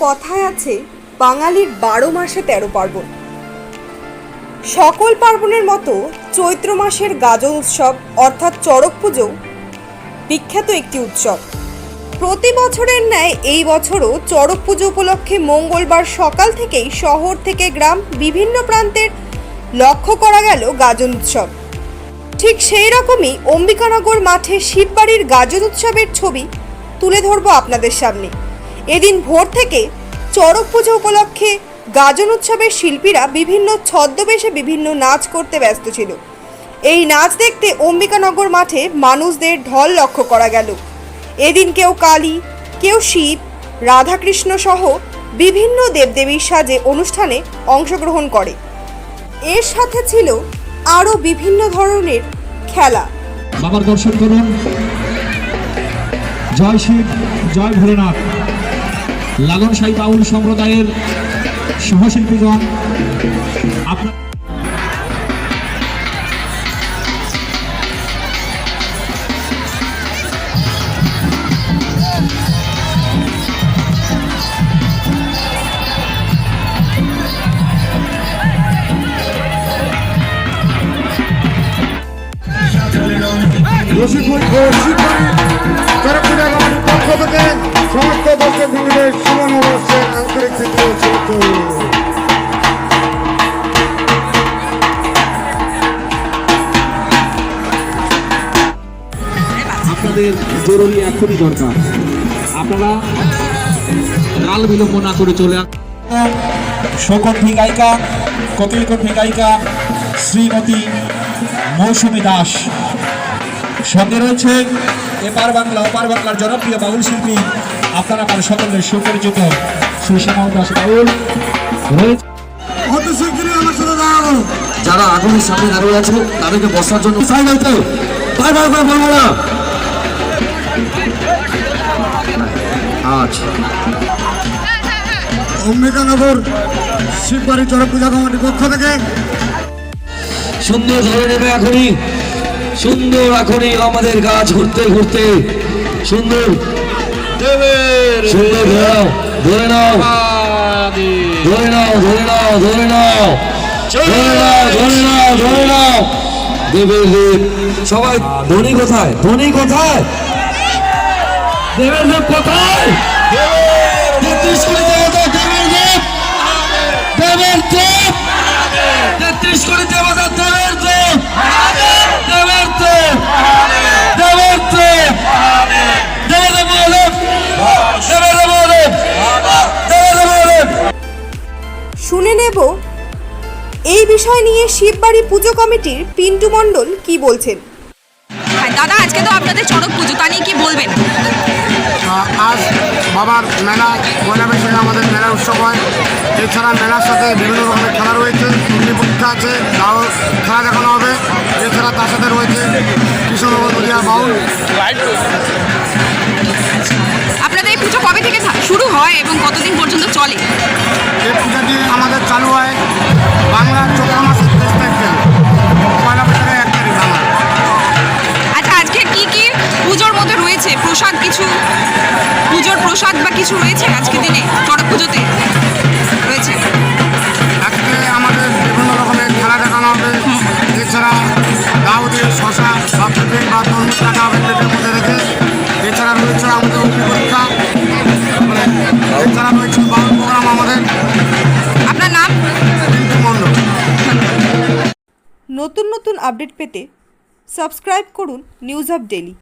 কথায় আছে, বাঙালির বারো মাসে তেরো পার্বণ। সকল পার্বণের মতো চৈত্র মাসের গাজন উৎসব, অর্থাৎ চড়ক পুজো, বিখ্যাত একটি উৎসব। প্রতি বছরের ন্যায় এই বছরও চড়ক পুজো উপলক্ষে মঙ্গলবার সকাল থেকেই শহর থেকে গ্রাম, বিভিন্ন প্রান্তের লক্ষ্য করা গেল গাজন উৎসব। ঠিক সেই রকমই অম্বিকানগর মাঠে শিববাড়ির গাজন উৎসবের ছবি তুলে ধরবো আপনাদের সামনে। এদিন ভোর থেকে চড়ক পুজো উপলক্ষে গাজন উৎসবের শিল্পীরা বিভিন্ন ছদ্মবেশে বিভিন্ন নাচ করতে ব্যস্ত ছিল। এই নাচ দেখতে অম্বিকানগর মাঠে মানুষদের ঢল লক্ষ্য করা গেল। এদিন কেউ কালী, কেউ শিব, রাধাকৃষ্ণ সহ বিভিন্ন দেবদেবীর সাজে অনুষ্ঠানে অংশগ্রহণ করে। এর সাথে ছিল আরও বিভিন্ন ধরনের খেলা। বাবার দর্শন করুন। জয় শিব, জয় ভোলেনাথ। লালনশাহী বাউল সম্প্রদায়ের সহশিল্পীগণ আপনার রসিক রসিক আপনাদের জরুরি এখনই দরকার। আপনারা কাল বিলম্ব না করে চলে আসুন শোকণ্ঠী গায়িকা কপিলকণ্ঠী গায়িকা শ্রীমতী মৌসুমী দাস। সঙ্গে রয়েছে এপার বাংলা ওপার বাংলার জনপ্রিয় বাউল শিল্পী আপনারা আমার সকলের সুপরিচিত শ্রী শ্যামাল দাস বাউল। রয়েছে যারা আগুনের সামনে দাঁড়িয়ে আছে তাদেরকে বসার জন্য করে বলব না আচ্ছা। অম্বিকানগর শিববাড়ি চরক পূজা কমিটির পক্ষ থেকে। সুন্দর ধরে নেবে এখনই। সুন্দর এখনই আমাদের গাছ ঘুরতে ঘুরতে। সুন্দর। সুন্দর ধরে নাও ধরে নাও। ধরে নাও ধরে নাও ধরে নাও। ধরে নাও ধরে নাও দেবের সবাই ধনী কোথায়? ধনী কোথায়? দেবের দেব কোথায়? তেত্রিশ কোটি দেবতা দেবের দেব। দেবের দেব। তেত্রিশ কোটি দেবতা দেবের দেব। দেবের দেব। দেবের দেব। দেবের দেব দেবের দেব দেবের দেব দেব শুনে নেব এই বিষয় নিয়ে শিববাড়ি পুজো কমিটির পিন্টু মণ্ডল কি বলছেন? হ্যাঁ দাদা আজকে তো আপনাদের চড়ক পুজো তা নিয়ে কি বলবেন? বাবার মেলা পয়লা বৈশাখে আমাদের মেলা উৎসব হয়। এছাড়া মেলার সাথে বিভিন্ন ধরনের খেলা রয়েছে। অগ্নি পরীক্ষা আছে, তাও খেলা দেখানো হবে। এছাড়া তার সাথে রয়েছে কিশোর বাউল। আপনাদের এই পুজো কবে থেকে শুরু হয় এবং কতদিন পর্যন্ত চলে? কিছু রয়েছে আজকে দিনে? চড়ক পুজোতে রয়েছে আজকে আমাদের বিভিন্ন রকমের খেলা দেখানো হবে। এছাড়া দাউদে শশা বা পেঁপে বা তরমুজ হবে পেটের মধ্যে রেখে। এছাড়া রয়েছে আমাদের অগ্নি পরীক্ষা মানে এছাড়া রয়েছে বাউল প্রোগ্রাম আমাদের। আপনার নাম? পিন্টু মণ্ডল। নতুন নতুন আপডেট পেতে সাবস্ক্রাইব করুন নিউজ আপ ডেলি